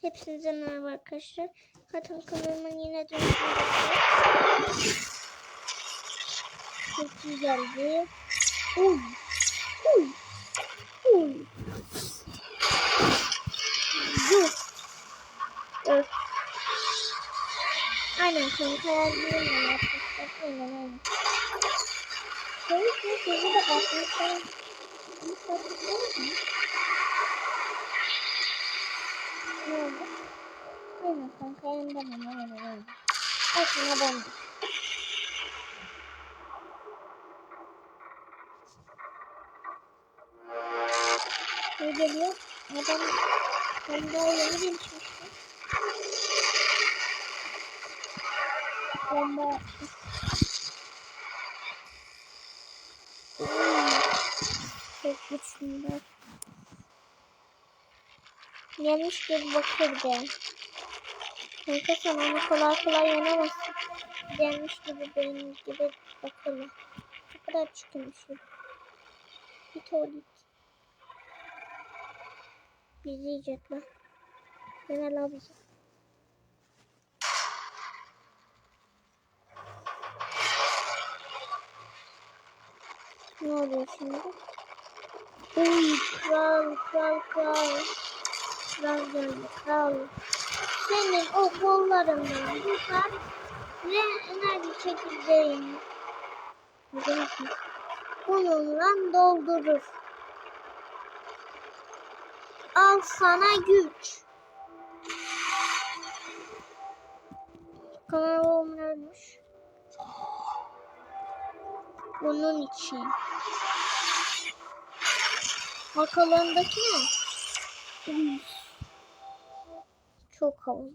Hepinize merhaba arkadaşlar. Zaten kanalımın yine dönüşüm Çok güzeldi. Uy. Uy. Uy. Dur. Öf. Aynen kanka yazıyorum ben arkadaşlar. Aynen aynen. Şöyle bir sözü de atmışlar. Bir satışlar Aynen kanka yanında mı? Aynen aynen. Aslında ben. Ne geliyor? Adam ben daha yeni gelişmişti. Bomba. Çok güçlüler. Bakıyor bir de. Kanka sen onu kolay kolay yenemezsin. Gelmiş gibi benim gibi bakıyor. Ne kadar çıkmışım. Bir tuvalet. Bizi yiyecekler. La bizi. Ne oluyor şimdi? Uy kral kral kral. Kral geldi kral. Senin o kollarından tutar ve enerji çekirdeğini bununla doldurur. Al sana güç. Kanalım ölmüş. Bunun için. Arkalarındaki ne? Uy. Çok havalı.